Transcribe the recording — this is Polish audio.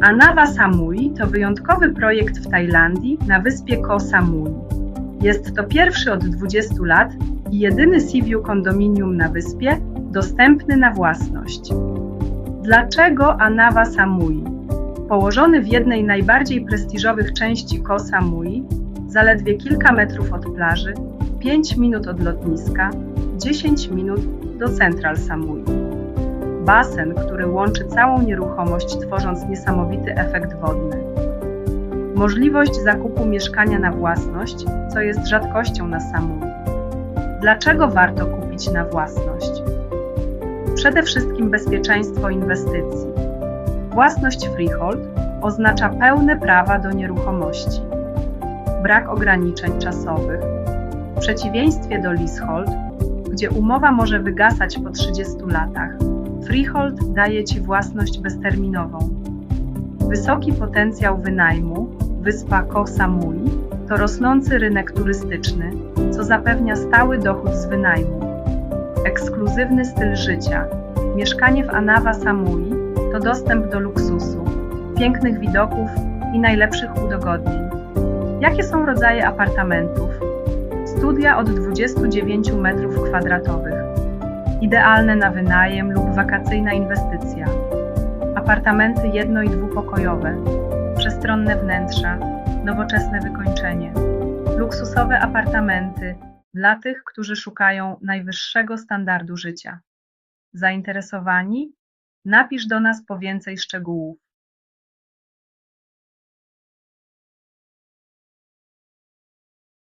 Anawa Samui to wyjątkowy projekt w Tajlandii na wyspie Koh Samui. Jest to pierwszy od 20 lat i jedyny Sea View kondominium na wyspie dostępny na własność. Dlaczego Anawa Samui? Położony w jednej najbardziej prestiżowych części Koh Samui, zaledwie kilka metrów od plaży, 5 minut od lotniska, 10 minut do Central Samui. Basen, który łączy całą nieruchomość, tworząc niesamowity efekt wodny. Możliwość zakupu mieszkania na własność, co jest rzadkością na Samui. Dlaczego warto kupić na własność? Przede wszystkim bezpieczeństwo inwestycji. Własność freehold oznacza pełne prawa do nieruchomości. Brak ograniczeń czasowych. W przeciwieństwie do leasehold, gdzie umowa może wygasać po 30 latach, freehold daje Ci własność bezterminową. Wysoki potencjał wynajmu, wyspa Koh Samui to rosnący rynek turystyczny, co zapewnia stały dochód z wynajmu. Ekskluzywny styl życia. Mieszkanie w Anawa Samui to dostęp do luksusu, pięknych widoków i najlepszych udogodnień. Jakie są rodzaje apartamentów? Studia od 29 m2, idealne na wynajem lub wakacyjna inwestycja. Apartamenty jedno- i dwupokojowe, przestronne wnętrza, nowoczesne wykończenie. Luksusowe apartamenty dla tych, którzy szukają najwyższego standardu życia. Zainteresowani? Napisz do nas po więcej szczegółów.